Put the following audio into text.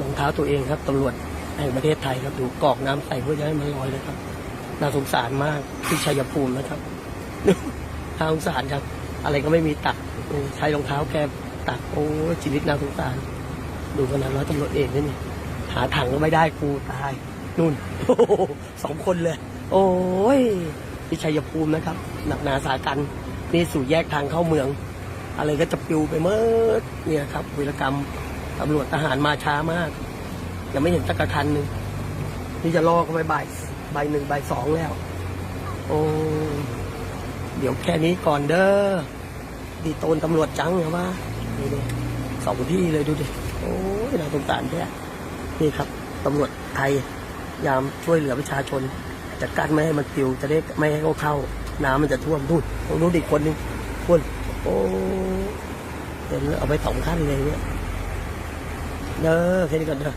รองเท้าตัวเองครับตำรวจแห่งประเทศไทยครับดูกอกน้ำใส่เพื่อจะให้มันลอยเลยครับน่าสงสารมากที่ชัยภูมินะครับน่าสงสารครับ อะไรก็ไม่มีตักใช้รองเท้าแกตักโอ้ชีวิตน่าสงสาร ดูขนาดร้อยตำรวจเอกนี่นี่หาถังก็ไม่ได้กูตายนู่นสองคนเลย โอ้ยที่ชัยภูมินะครับ หนักหนาสากันนี่สู่แยกทางเข้าเมือง อะไรก็จะปิวไปเมื่อเนี่ยครับวีรกรรม ตำรวจทหารมาช้ามาก ยังไม่เห็นสักระคันหนึ่งนี่จะลอเข้าไปบ่ายบ่ายหนึ่งบ่ายสองแล้ว โอ้เดี๋ยวแค่นี้ก่อนเด้อดีโตนตำรวจจังเหรอวะนี่ดิสองที่เลยดูดิโอ้ยน่าสงสารแท้นี่ครับตำรวจไทยยามช่วยเหลือประชาชนจะกั้นไม่ให้มันปลิวจะได้ไม่ให้เขาเข้า น้ำมันจะท่วมดูนตรงนู้นอีกคนนึงคนโอ้เห็นแล้วเอาไปสองขั้นเลยเนี่ย เด้อแค่นี้ก่อนเด้อ